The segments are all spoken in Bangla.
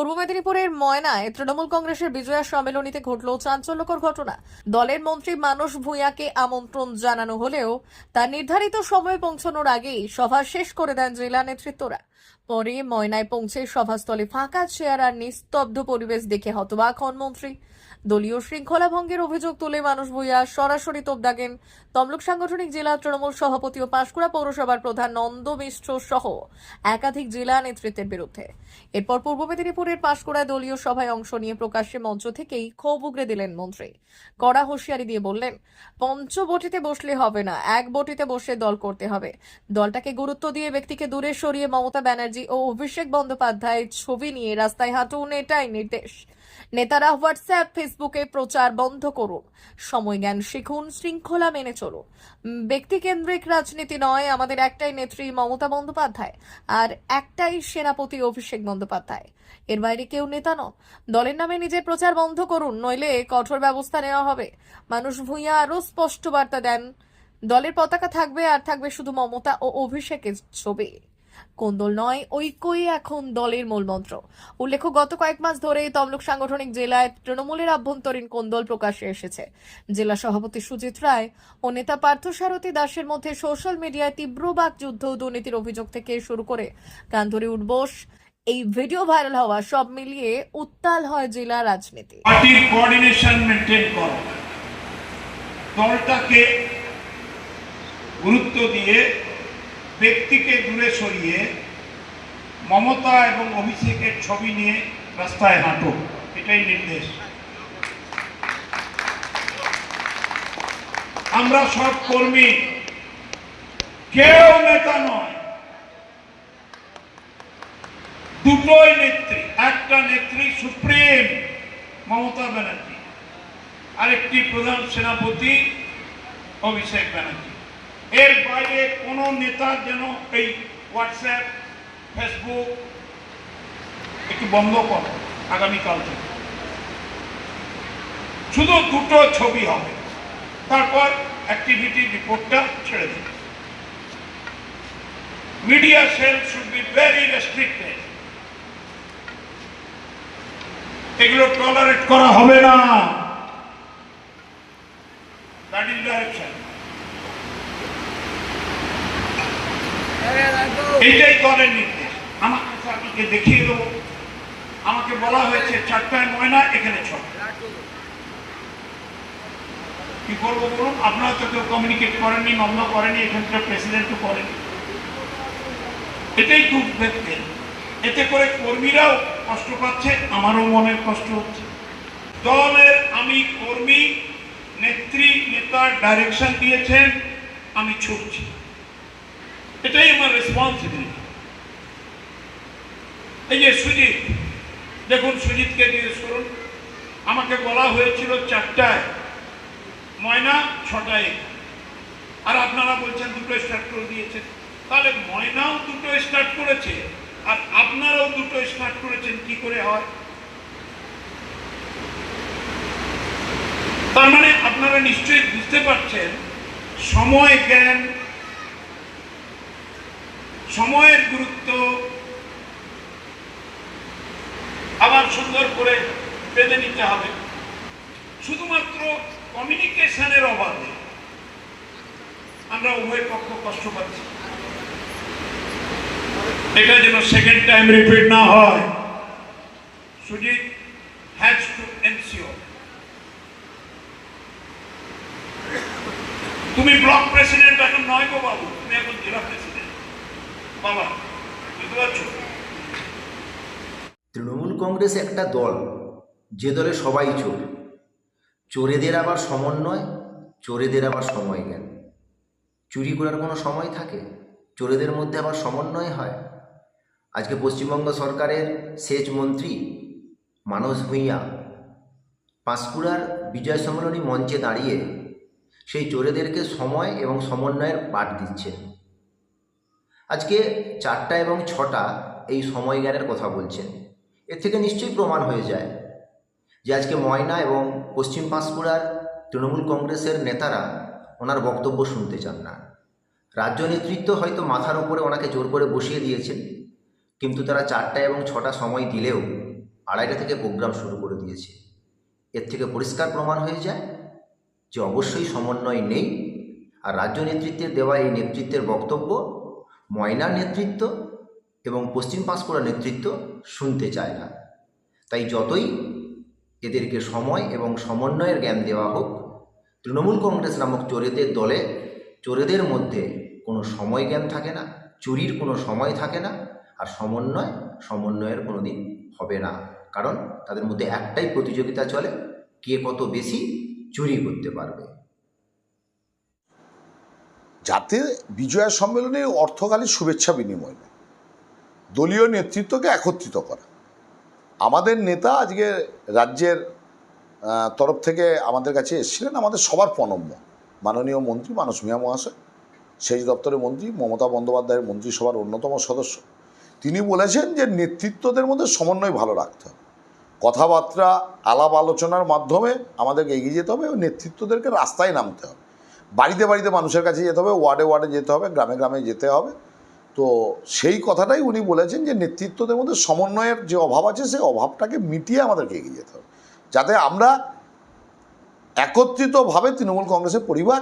পূর্ব মেদিনীপুরের ময়নায় তৃণমূল কংগ্রেসের বিজয়া সম্মেলনীতে ঘটল চাঞ্চল্যকর ঘটনা। দলের মন্ত্রী মানস ভূঁইয়াকে আমন্ত্রণ জানানো হলেও তার নির্ধারিত সময় পৌঁছানোর আগেই সভা শেষ করে দেন জেলা নেতৃত্বরা। পরে ময়নায় পৌঁছে সভাস্থলে ফাঁকা চেয়ার আর নিস্তব্ধ পরিবেশ দেখে হতবাক হন মন্ত্রী। দলীয় শৃঙ্খলা ভঙ্গের অভিযোগ তুলে মানুষ ভূঁইয়া সরাসরি তোপ দাগেন। তমলুক সাংগঠনিক জেলা তৃণমূল সভাপতি ও পাঁশকুড়া পৌরসভার প্রধান নন্দ মিশ্র সহ একাধিক জেলা নেতৃত্বের বিরুদ্ধে। এরপর পূর্ব মেদিনীপুরের পাঁশকুড়ায় দলীয় সভায় অংশ নিয়ে প্রকাশ্যে মঞ্চ থেকেই ক্ষোভ উগরে দিলেন মন্ত্রী। কড়া হুঁশিয়ারি দিয়ে বললেন, পঞ্চবটিতে বসলে হবে না, এক বটিতে বসে দল করতে হবে। দলটাকে গুরুত্ব দিয়ে ব্যক্তিকে দূরে সরিয়ে মমতা ব্যানার্জি ও অভিষেক বন্দ্যোপাধ্যায়ের ছবি নিয়ে রাস্তায় হাঁটুন এটাই নির্দেশ। নেতারা হোয়াটসঅ্যাপ, ফেসবুকে প্রচার বন্ধ করুন। সময় জ্ঞান শিখুন, শৃঙ্খলা মেনে চলুন। ব্যক্তিকেন্দ্রিক রাজনীতি নয়, আমাদের একটাই নেত্রী মমতা বন্দ্যোপাধ্যায় আর একটাই সেনাপতি অভিষেক বন্দ্যোপাধ্যায়। এর বাইরে কেউ নেতা নন। দলের নামে নিজের প্রচার বন্ধ করুন, নইলে কঠোর ব্যবস্থা নেওয়া হবে। মানুষ ভূঁইয়া আরও স্পষ্ট বার্তা দেন। দলের পতাকা থাকবে আর থাকবে শুধু মমতা ও অভিষেকের ছবি। কোন্দল নয়, ঐক্যই এখন দলের মূলমন্ত্র উল্লেখ্য, গত কয়েক মাস ধরে তমলুক সাংগঠনিক জেলায় তৃণমূলের আভ্যন্তরীণ কোন্দল প্রকাশ্যে এসেছে? জেলা সভাপতি সুজিত রায় ও নেতা পার্থসারথী দাসের মধ্যে সোশ্যাল মিডিয়ায় তীব্র বাকযুদ্ধ ও দুর্নীতির অভিযোগ থেকে শুরু করে কান্তরি উঠবোস, এই ভিডিও ভাইরাল হওয়া সব মিলিয়ে উত্তাল হয় জেলা রাজনীতি। দলটাকে গুরুত্ব দিয়ে ব্যক্তিকে দূরে সরিয়ে মমতা এবং অভিষেকের ছবি নিয়ে রাস্তায় হাঁটো, এটাই নির্দেশ। আমরা সব কর্মী, কেউ নেতা নয়, দুটোই নেত্রী, একটা নেত্রী সুপ্রিম মমতা ব্যানার্জি, আরেকটি প্রধান সেনাপতি অভিষেক ব্যানার্জি। এর বাইরে কোনো নেতা যেন এই হোয়াটসঅ্যাপ ফেসবুক একটু বন্ধ করো আগামীকাল থেকে। শুধু দুটো ছবি হবে। তারপর অ্যাক্টিভিটি রিপোর্টটা ছেড়ে দেবে media cell should be very restricted এগুলো টলারেট করা হবে না। দলের নির্দেশ আমাকে আপনাকে দেখিয়ে দেবো। আমাকে বলা হয়েছে, চারটায় ময়না এখানে ছ কি করব বলুন? আপনারা তো কেউ কমিউনিকেট করেননি নন্দ করেনি এখানকার প্রেসিডেন্টও করেনি এটাই খুব দেখতেন এতে করে কর্মীরাও কষ্ট পাচ্ছে, আমারও মনের কষ্ট হচ্ছে। দলের আমি কর্মী, নেত্রী নেতার ডাইরেকশন দিয়েছেন, আমি ছুটছি। এটাই আমার রেসপন্সিবিলিটি এই যে সুজিত, দেখুন সুজিতকে জিজ্ঞেস করুন। আমাকে বলা হয়েছিল চারটায়, ময়না ছটায়। আর আপনারা বলছেন দুটো স্টার্ট করে দিয়েছেন তাহলে ময়নাও দুটো স্টার্ট করেছে, আর আপনারাও দুটো স্টার্ট করেছেন, কি করে হয়? তার মানে আপনারা নিশ্চয়ই বুঝতে পারছেন, সময় জ্ঞান, সময়ের গুরুত্ব আবার সুন্দর করে বেঁধে নিতে হবে। শুধুমাত্র কমিউনিকেশনের অভাবে আমরা উভয় পক্ষ কষ্ট পাচ্ছি। এটা যেন সেকেন্ড টাইম রিপিট না হয়। সুজিত হ্যাজ টু এনসিওর তুমি ব্লক প্রেসিডেন্ট এখন নয় গো বাবু, তুমি এখন জেলা প্রেসিডেন্ট বাবা, বুঝতে পারছ? তৃণমূল কংগ্রেস একটা দল, যে দলে সবাই চোর। চোরেদের আবার সমন্বয়, চোরেদের আবার সময় জ্ঞান চুরি করার কোনো সময় থাকে? চোরেদের মধ্যে আবার সমন্বয় হয়? আজকে পশ্চিমবঙ্গ সরকারের সেচ মন্ত্রী মানস ভূঁইয়া পাঁশকুড়ার বিজয় সম্মেলনী মঞ্চে দাঁড়িয়ে সেই চোরেদেরকে সময় এবং সমন্বয়ের পাঠ দিচ্ছেন। আজকে চারটা এবং ছটা এই সময় জ্ঞানের কথা বলছেন। এর থেকে নিশ্চয়ই প্রমাণ হয়ে যায় যে আজকে ময়না এবং পশ্চিম পাঁশকুড়ার তৃণমূল কংগ্রেসের নেতারা ওনার বক্তব্য শুনতে চান না। রাজ্য নেতৃত্ব হয়তো মাথার উপরে ওনাকে জোর করে বসিয়ে দিয়েছেন, কিন্তু তারা চারটা এবং ছটা সময় দিলেও আড়াইটা থেকে প্রোগ্রাম শুরু করে দিয়েছে। এর থেকে পরিষ্কার প্রমাণ হয়ে যায় যে অবশ্যই সমন্বয় নেই আর রাজ্য নেতৃত্বের দেওয়া এই নেতৃত্বের বক্তব্য, ময়নার নেতৃত্ব এবং পশ্চিম পাঁশকুড়া নেতৃত্ব শুনতে চায় না। তাই যতই এদেরকে সময় এবং সমন্বয়ের জ্ঞান দেওয়া হোক, তৃণমূল কংগ্রেস নামক চোরেদের দলে, চোরেদের মধ্যে কোনো সময় জ্ঞান থাকে না, চুরির কোনো সময় থাকে না, আর সমন্বয় সমন্বয়ের কোনো দিন হবে না। কারণ তাদের মধ্যে একটাই প্রতিযোগিতা চলে, কে কত বেশি চুরি করতে পারবে। যাতে বিজয়া সম্মেলনের অর্থকালী শুভেচ্ছা বিনিময় দলীয় নেতৃত্বকে একত্রিত করা। আমাদের নেতা আজকে রাজ্যের তরফ থেকে আমাদের কাছে এসেছিলেন, আমাদের সবার প্রণম্য। মাননীয় মন্ত্রী মানস মিয়া মহাশয়, সেচ দপ্তরের মন্ত্রী, মমতা বন্দ্যোপাধ্যায়ের মন্ত্রিসভার অন্যতম সদস্য। তিনি বলেছেন যে নেতৃত্বদের মধ্যে সমন্বয় ভালো রাখতে হবে। কথাবার্তা, আলাপ আলোচনার মাধ্যমে আমাদেরকে এগিয়ে যেতে হবে নেতৃত্বদেরকে রাস্তায় নামতে হবে। বাড়িতে বাড়িতে মানুষের কাছে যেতে হবে, ওয়ার্ডে ওয়ার্ডে যেতে হবে, গ্রামে গ্রামে যেতে হবে। তো সেই কথাটাই উনি বলেছেন যে নেতৃত্বদের মধ্যে সমন্বয়ের যে অভাব আছে, সেই অভাবটাকে মিটিয়ে আমাদেরকে এগিয়ে যেতে হবে। যাতে আমরা একত্রিতভাবে তৃণমূল কংগ্রেসের পরিবার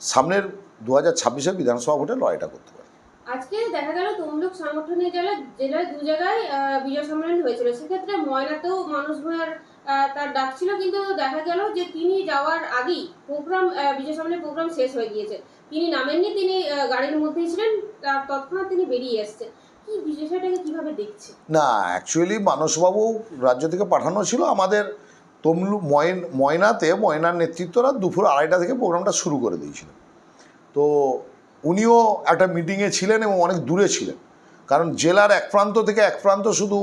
সামনের দু হাজার ছাব্বিশের বিধানসভা ভোটে লড়াইটা করতে পারে। আজকে দেখা গেল তমলুক সাংগঠনিক জেলায় দু জায়গায় বিজয় সম্মেলন হয়েছিল। সেক্ষেত্রে ময়নাতেও মানুষ তার ডাক ছিল, কিন্তু দেখা গেল যে তিনি যাওয়ার আগেই প্রোগ্রাম বিজয় সম্মেলনের প্রোগ্রাম শেষ হয়ে গিয়েছে। তিনি নামেননি, তিনি গাড়ির মধ্যেই ছিলেন, তার তৎক্ষণাৎ তিনি বেরিয়ে এসছেন। না অ্যাকচুয়ালি মানসবাবু রাজ্য থেকে পাঠানো ছিল আমাদের তমলু, ময়ন, ময়নাতে, ময়নার নেতৃত্বরা দুপুর আড়াইটা থেকে প্রোগ্রামটা শুরু করে দিয়েছিল। তো উনিও একটা মিটিংয়ে ছিলেন এবং অনেক দূরে ছিলেন। কারণ জেলার এক প্রান্ত থেকে এক প্রান্ত শুধু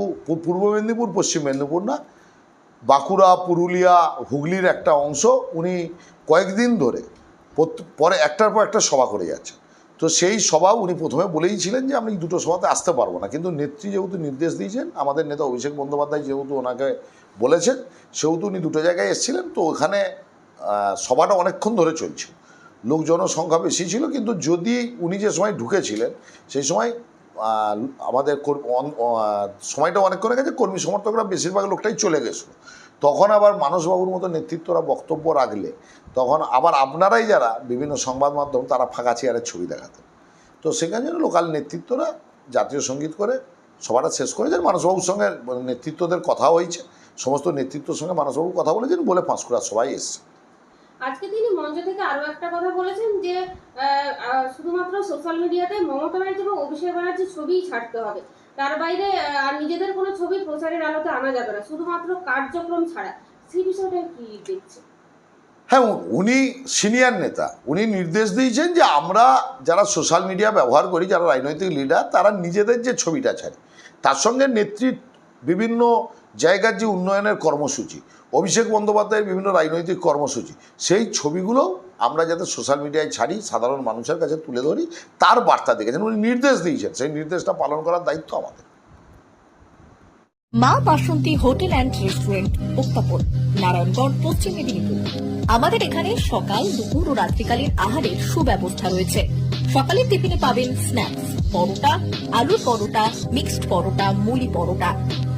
পূর্ব মেদিনীপুর, পশ্চিম মেদিনীপুর না বাঁকুড়া, পুরুলিয়া, হুগলির একটা অংশ উনি কয়েকদিন ধরে পরে একটার পর একটা সভা করে যাচ্ছেন। তো সেই সভা উনি প্রথমে বলেই ছিলেন যে, আমি দুটো সভাতে আসতে পারব না। কিন্তু নেত্রী যেহেতু নির্দেশ দিয়েছেন, আমাদের নেতা অভিষেক বন্দ্যোপাধ্যায় যেহেতু ওনাকে বলেছেন, সেহেতু উনি দুটো জায়গায় এসেছিলেন, তো ওখানে সভাটা অনেকক্ষণ ধরে চলছে লোক জনসংখ্যা বেশি ছিল, কিন্তু যদি উনি যে সময় ঢুকেছিলেন, সেই সময় আমাদের কর- সময়টা অনেকক্ষণ গেছে, কর্মী সমর্থকরা বেশিরভাগ লোকটাই চলে গেছিল। তখন আবার মানসবাবুর মতো নেতৃত্বরা বক্তব্য রাখলে, তখন আবার আপনারাই যারা বিভিন্ন সংবাদ মাধ্যম, তারা ফাঁকা চেয়ারের ছবি দেখাতেন তো সেখানে জন্য লোকাল নেতৃত্বরা জাতীয় সংগীত করে, সভাটা শেষ করেছেন মানসবাবুর সঙ্গে নেতৃত্বদের কথা হয়েছে, সমস্ত নেতৃত্বর সঙ্গে মানসবাবু কথা বলেছেন বলে পাঁশকুড়া সবাই এসছে। আজকে তিনি মঞ্চ থেকে আরও একটা কথা বলেছেন যে শুধুমাত্র সোশ্যাল মিডিয়াতে মমতা ব্যানার্জি এবং অভিষেক ব্যানার্জির ছবিই ছাড়তে হবে। তার বাইরে আর নিজেদের কোনো ছবি প্রচারের আলোতে আনা যাবে না, শুধুমাত্র কার্যক্রম ছাড়া। সেই বিষয়টা কি দেখছে? হ্যাঁ উনি সিনিয়র নেতা। উনি নির্দেশ দিয়েছেন যে আমরা যারা সোশ্যাল মিডিয়া ব্যবহার করি, যারা রাজনৈতিক লিডার, তারা নিজেদের যে ছবিটা ছাড়ে। তার সঙ্গে নেতৃত্ব, বিভিন্ন জায়গার যে উন্নয়নের কর্মসূচি অভিষেক বন্দ্যোপাধ্যায়ের বিভিন্ন রাজনৈতিক কর্মসূচি। সেই ছবিগুলো আমরা যাতে সোশ্যাল মিডিয়ায় ছাড়ি, সাধারণ মানুষের কাছে তুলে ধরি, তার বার্তা দেখেছেন উনি নির্দেশ দিয়েছেন, সেই নির্দেশটা পালন করার দায়িত্ব আমাদের। Maa Basanti hotel and restaurant, Uttapan, Narayangarh, Paschim Medinipur. আমাদের এখানে সকাল, দুপুর ও রাত্রিকালীন আহারের সুব্যবস্থা রয়েছে। সকালের টিফিনে পাবেন স্ন্যাক্স পরোটা, আলুর পরোটা মিক্সড পরোটা মুলি পরোটা।